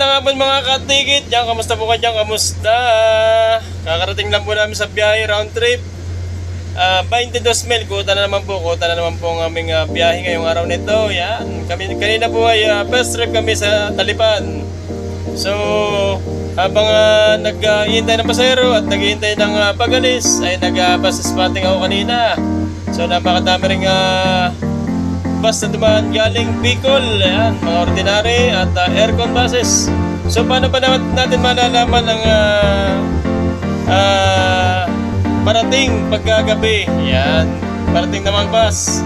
magandang hapon mga katigit. Diyan, kamusta po kayo? Kamusta? Kakarating lang po namin sa biyahe round trip. Ah, 22 mil, kuta na naman po, kuta na naman po ang aming ah, biyahe ngayong araw nito. Yan, kami, kanina po ay ah, first trip kami sa Talipan. So, habang uh, nag-iintay ng pasahero at naghihintay ng ah, pagalis, ay nag-bus spotting ako kanina. So, napakadami rin uh, bus na dumaan galing Bicol, ayan, mga ordinary at ah, aircon buses. So, paano pa naman natin malalaman ang ah, ah, parating pagkagabi? Yan, parating na mga bus.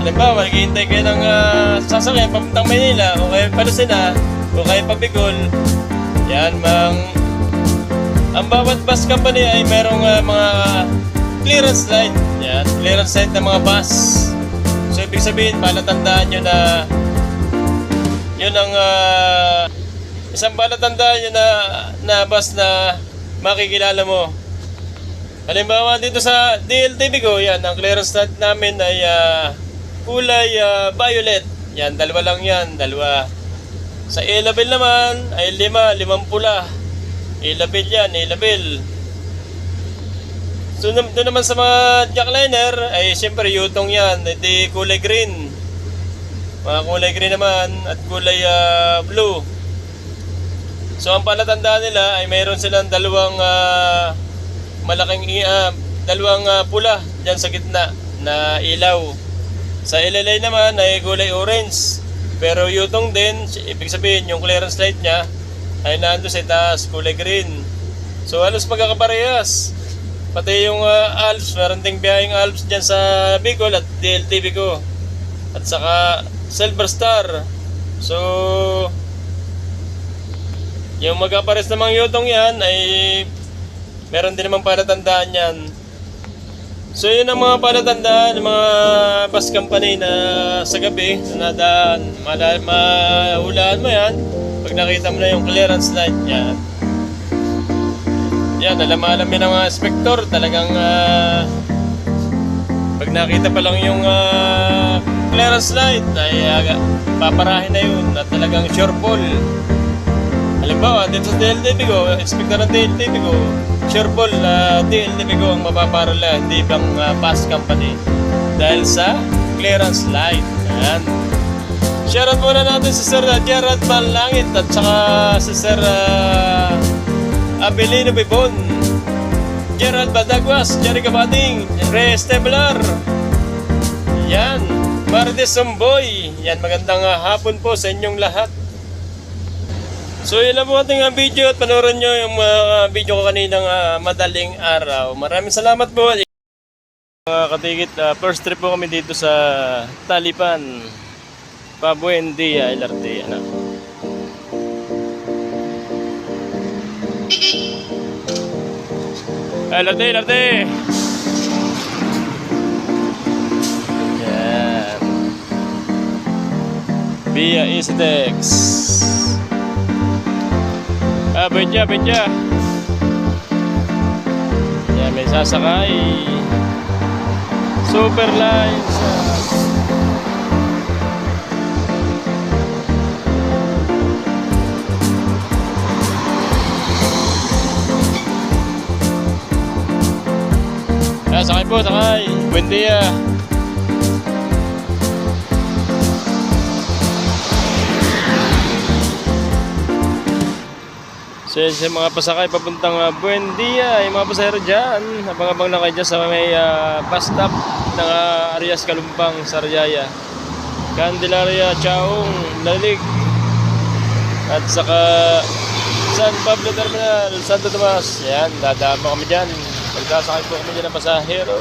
Halimbawa, naghihintay kayo ng uh, sasakyan papuntang Manila o kaya Palusina o kaya pa Bicol. Yan, mang... Ang bawat bus company ay merong ah, mga clearance light. Yan, clearance light ng mga bus. Ibig sabihin, palatandaan nyo na yun ang ah, isang palatandaan nyo na, na bus na makikilala mo. Halimbawa dito sa DLTV ko, yan, ang clearance light namin ay ah, kulay ah, violet. Yan, dalawa lang yan, dalawa. Sa A-level naman ay lima, limang pula. A-level yan, A-level. So, doon naman sa mga jackliner, ay siyempre yutong yan, hindi kulay green. Mga kulay green naman at kulay ah, blue. So, ang palatandaan nila ay mayroon silang dalawang ah, malaking ah, dalawang ah, pula dyan sa gitna na ilaw. Sa LLA naman ay kulay orange. Pero yutong din, ibig sabihin yung clearance light niya ay nando sa taas, kulay green. So halos magkakaparehas. Pati yung uh, Alps, meron ding biyaheng Alps dyan sa Bicol at DLTV ko. At saka Silver Star. So, yung magkapares namang yutong yan ay meron din namang palatandaan yan. So yun ang mga palatandaan ng mga bus company na sa gabi na nadaan. Mahulaan mo yan pag nakita mo na yung clearance light niya. Yan, alam alam yun ng mga inspector. Talagang ah, pag nakita pa lang yung ah, clearance light ay uh, paparahin na yun na talagang sure pull. Halimbawa, dito sa DLTV ko, inspector ng DLTV ko, sure ball na DLTV ko ang mapaparala, hindi bang uh, bus company. Dahil sa clearance light. Ayan. Shoutout muna natin si Sir uh, Gerard Malangit at saka si Sir uh, Abelino Bibon. Gerald Badagwas, Jerry Kabating, Ray Stabler. Yan. Martes Somboy. Yan, magandang uh, hapon po sa inyong lahat. So yun lang po ating uh, video at panoorin nyo yung mga video ko kaninang uh, madaling araw. Maraming salamat po. Mga katigit, uh, first trip po kami dito sa Talipan. Pabuendia, LRT. Ano? LRT, LRT! Yan. Via Eastex. Ah, bedya, bedya. Yan, may sasakay. Super lines. Ah, sakay po, sakay. Buen dia. So sa mga pasakay papuntang uh, Buendia, yung mga pasahero dyan, abang-abang na kayo dyan sa may uh, bus stop ng uh, Arias Kalumpang, Sariaya. Candelaria, Chaong, Lalig, at saka San Pablo Terminal, Santo Tomas. Yan, dadaan po kami dyan. Pagkasakay po kami dyan ng pasahero.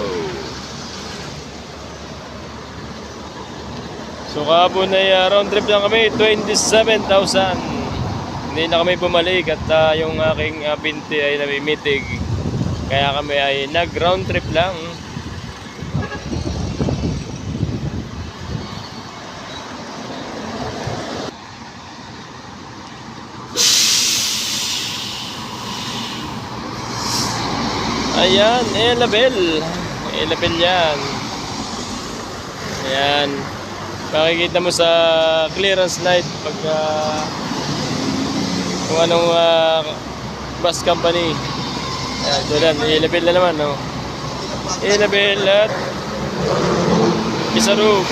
So kahapon ay uh, round trip lang kami, 27,000 hindi na kami bumalik at ah, yung aking uh, binti ay namimitig. Kaya kami ay nag round trip lang. Ayan, eh label. Eh yan. Ayan. Makikita mo sa clearance light pag ah, kung anong ah, bus company. Ayan, doon i-level na naman, no? I-level at Isarug.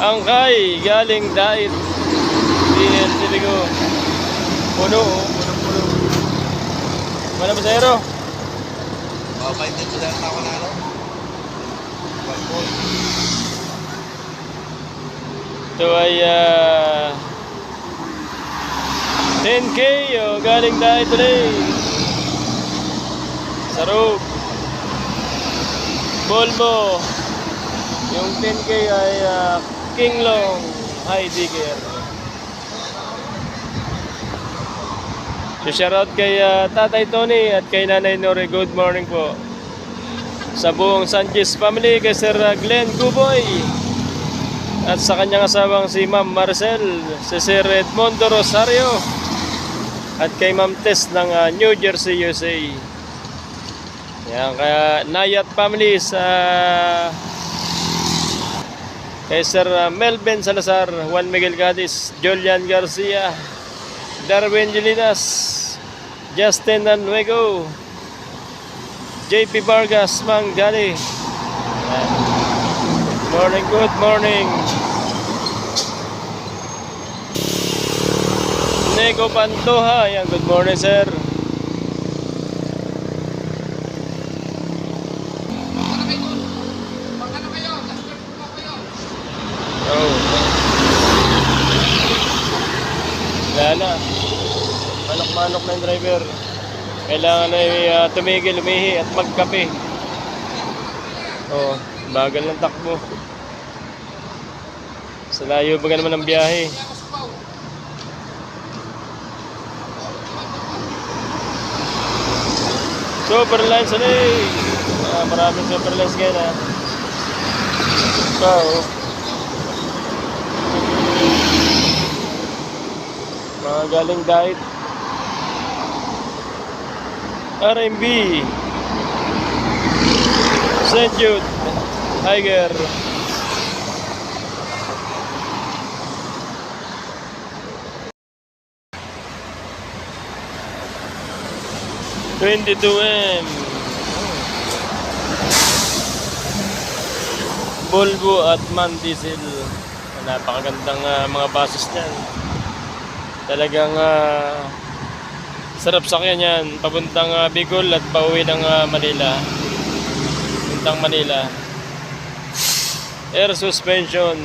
Angkay, galing dait. DL Tiligo. Puno, oh. Puno-puno. Wala ba sa'yo? Oh, pa hindi ko dahil ako na ano. Balkon. Ito ay ah, 10K oh, galing dahil today. Sarog. Volvo. Yung 10K ay ah, Kinglong High Digger. So shoutout kay ah, Tatay Tony at kay Nanay Nore. Good morning po. Sa buong Sanchez family, kay Sir ah, Glenn Guboy. At sa kanyang asawang si Ma'am Marcel, si Sir Edmondo Rosario. At kay Ma'am Tess ng ah, New Jersey, USA. Yan, kaya Nayat family sa kay Sir Melvin Salazar, Juan Miguel Gadis, Julian Garcia, Darwin Gilinas, Justin Anuego, JP Vargas, Mang Gali. Yan. Morning, good morning. Nego Pantoha, yan, good morning sir. Oh. Wala na. Manok-manok na yung driver. Kailangan ay ah, tumigil, umihi at magkape. Oh, bagal ng takbo. Sa layo ba naman ang biyahe? Super lines ulit! Ah, maraming super lines ngayon ha. Wow. Mga galing diet. RMB. St. Jude. Tiger. Twenty-two M. Volvo at Man Diesel. Napakagandang ah, mga basos niyan. Talagang ah, sarap sakyan yan. Papuntang ah, Bicol at pauwi ng ah, Manila. Puntang Manila. Air suspension.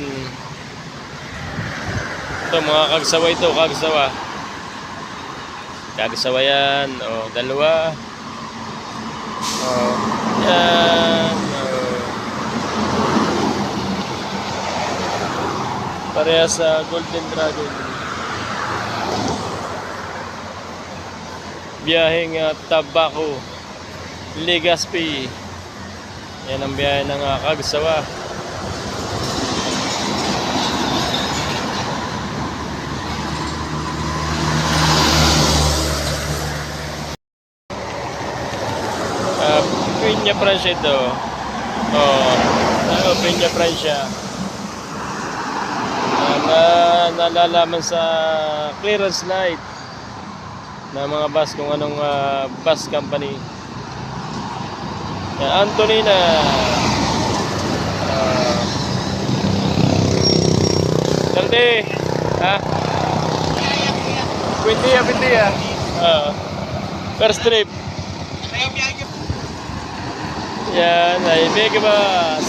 Ito mga kagsawa ito, kagsawa. Kagsawa yan. O, dalawa. O, yan. O. Parehas sa Golden Dragon. Biyaheng uh, Tabaco. Legazpi. Yan ang biyahe ng uh, Kagsawa. Uh, Pinya Francia ito. Oh, ano, Pinya Francia. Uh, na nalalaman sa clearance light na mga bus kung anong ah, bus company. Yan, Antonina. Uh, Dante. Ha? Quintia, Quintia. Ah. first trip. Yan, ay Mega Bus.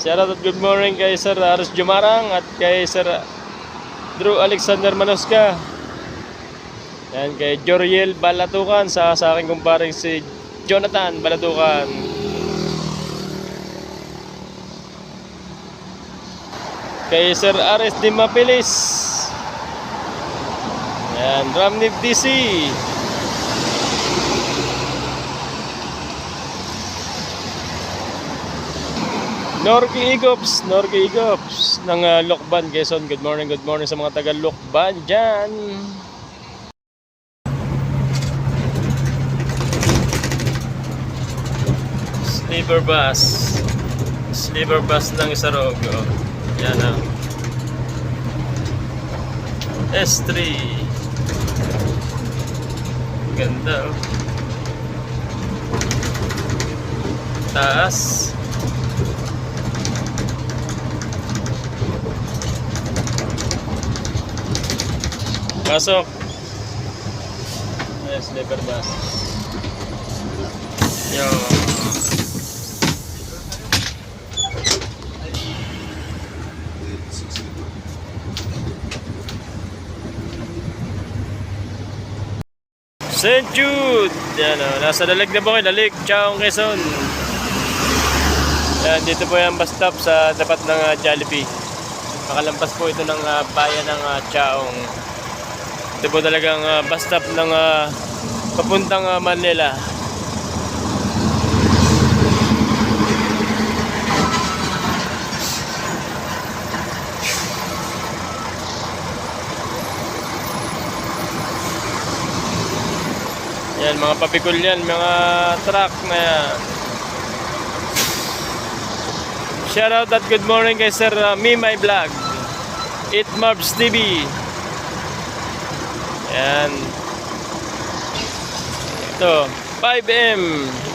Shoutout at good morning kay Sir Aris Jumarang at kay Sir Drew Alexander Manoska. Yan kay Joriel Balatukan sa sa aking kumparing si Jonathan Balatukan. Kay Sir Ares Di Mapilis. Yan, Ramnib DC. Norky Igops, Norky Igops ng uh, Lokban, Quezon. Good morning, good morning sa mga taga Lokban dyan. Sleeper bus. Sliver bus ng Isarogo. Yan ah. S3. Ganda oh. Taas. Pasok. Ay, sliver bus. Yo. St. Jude! Yan o, nasa dalig na po kayo, dalig, Chaong Quezon. Yan, dito po yung bus stop sa tapat ng uh, Jollibee. Makalampas po ito ng ah, bayan ng uh, Chaong. Ito po talagang ah, bus stop ng ah, papuntang ah, Manila. Yan, mga papikul yan, mga truck na yan. Shout out at good morning kay Sir uh, Me My Vlog. It Marbs TV. Yan. Ito, 5M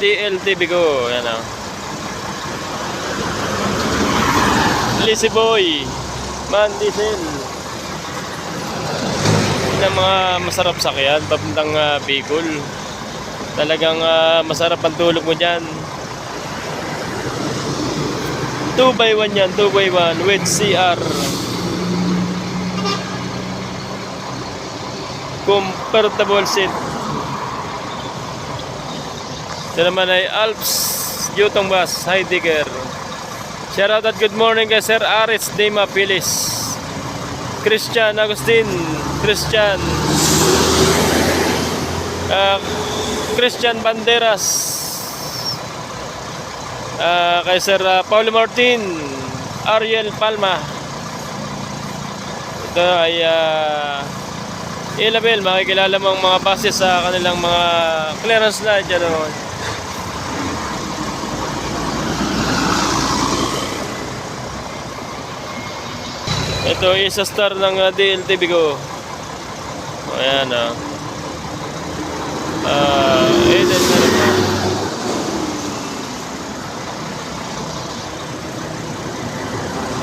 DLTV ko. Yan o. Lizzy Boy. Man Diesel. Yun ang mga masarap sakyan papuntang uh, Bicol. Talagang ah, masarap ang tulog mo dyan. 2 by 1 yan, 2 by 1 with CR. Comfortable seat. Ito naman ay Alps Yutong Bus, Heidegger. Shout out at good morning kay Sir Aris Dema Pilis. Christian Agustin, Christian. Ah, Christian Banderas. Ah, kay Sir ah, Paulo Martin, Ariel Palma. Ito ay uh, Ilabel, makikilala mo ang mga bases sa kanilang mga clearance na dyan naman. Ito isa star ng uh, DLTV ko. Ayan ah. Ah, Eden na naman.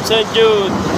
St. Jude.